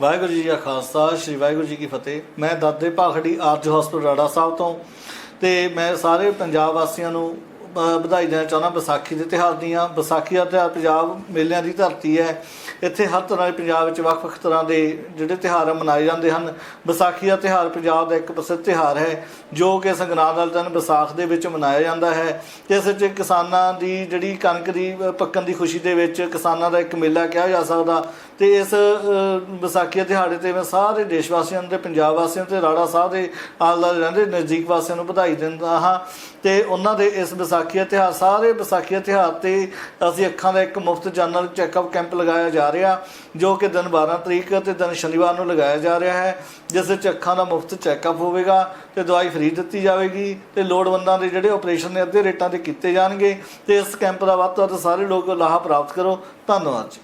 ਵਾਹਿਗੁਰੂ ਜੀ ਕਾ ਖਾਲਸਾ, ਸ੍ਰੀ ਵਾਹਿਗੁਰੂ ਜੀ ਕੀ ਫਤਿਹ। ਮੈਂ ਦਾਦੇ ਭਾਖੜੀ ਆਰਜ ਹਸਪਤਾਲ ਰਾੜਾ ਸਾਹਿਬ ਤੋਂ ਤੇ ਮੈਂ ਸਾਰੇ ਪੰਜਾਬ ਵਾਸੀਆਂ ਨੂੰ ਵਧਾਈ ਦੇਣਾ ਚਾਹੁੰਦਾ ਵਿਸਾਖੀ ਦੇ ਤਿਉਹਾਰ ਦੀਆਂ। ਵਿਸਾਖੀ ਦਾ ਤਿਉਹਾਰ ਪੰਜਾਬ ਮੇਲਿਆਂ ਦੀ ਧਰਤੀ ਹੈ। ਇੱਥੇ ਹਰ ਤਰ੍ਹਾਂ ਦੇ ਪੰਜਾਬ ਵਿੱਚ ਵੱਖ-ਵੱਖ ਤਰ੍ਹਾਂ ਦੇ ਜਿਹੜੇ ਤਿਉਹਾਰ ਆ, ਮਨਾਏ ਜਾਂਦੇ ਹਨ। ਵਿਸਾਖੀ ਦਾ ਤਿਉਹਾਰ ਪੰਜਾਬ ਦਾ ਇੱਕ ਪ੍ਰਸਿੱਧ ਤਿਉਹਾਰ ਹੈ, ਜੋ ਕਿ ਸੰਗਰਾਂਦ ਵਾਲੇ ਦਿਨ ਵਿਸਾਖ ਦੇ ਵਿੱਚ ਮਨਾਇਆ ਜਾਂਦਾ ਹੈ। ਇਸ ਵਿੱਚ ਕਿਸਾਨਾਂ ਦੀ ਜਿਹੜੀ ਕਣਕ ਦੀ ਪੱਕਣ ਦੀ ਖੁਸ਼ੀ ਦੇ ਵਿੱਚ ਕਿਸਾਨਾਂ ਦਾ ਇੱਕ ਮੇਲਾ ਕਿਹਾ ਜਾ ਸਕਦਾ। ਤੇ ਇਸ ਵਿਸਾਖੀ ਦੇ ਦਿਹਾੜੇ ਤੇ ਮੈਂ ਸਾਰੇ ਦੇਸ਼ ਵਾਸੀਆਂ ਨੂੰ ਤੇ ਪੰਜਾਬ ਵਾਸੀਆਂ ਨੂੰ ਤੇ ਰਾੜਾ ਸਾਹਿਬ ਦੇ ਆਲਾ ਰਹਿੰਦੇ ਨਜ਼ਦੀਕ ਵਾਸੀਆਂ ਨੂੰ ਵਧਾਈ ਦਿੰਦਾ ਹਾਂ। ਤੇ ਉਹਨਾਂ ਦੇ ਇਸ ਵਿਸਾਖੀ ਦਾ ਸਾਰੇ ਵਿਸਾਖੀ ਦੇ ਤੇ ਅਸੀਂ ਅੱਖਾਂ ਦਾ ਇੱਕ ਮੁਫਤ ਜਨਰਲ ਚੈੱਕਅਪ ਕੈਂਪ ਲਗਾਇਆ ਜਾ ਰਿਹਾ, ਜੋ ਕਿ ਦਿਨ 12 ਤਰੀਕ ਤੇ ਦਿਨ ਸ਼ਨੀਵਾਰ ਨੂੰ ਲਗਾਇਆ ਜਾ ਰਿਹਾ ਹੈ, ਜਿਸ ਵਿੱਚ ਅੱਖਾਂ ਦਾ ਮੁਫਤ ਚੈੱਕਅਪ ਹੋਵੇਗਾ ਤੇ ਦਵਾਈ ਫ੍ਰੀ ਦਿੱਤੀ ਜਾਵੇਗੀ ਤੇ ਲੋੜਵੰਦਾਂ ਦੇ ਜਿਹੜੇ ਆਪਰੇਸ਼ਨ ਨੇ ਅੱਧੇ ਰੇਟਾਂ ਤੇ ਕੀਤੇ ਜਾਣਗੇ ਤੇ ਇਸ ਕੈਂਪ ਦਾ ਵੱਧ ਤੋਂ ਵੱਧ ਸਾਰੇ ਲੋਕ ਲਾਹਾ ਪ੍ਰਾਪਤ ਕਰੋ। ਧੰਨਵਾਦ ਜੀ।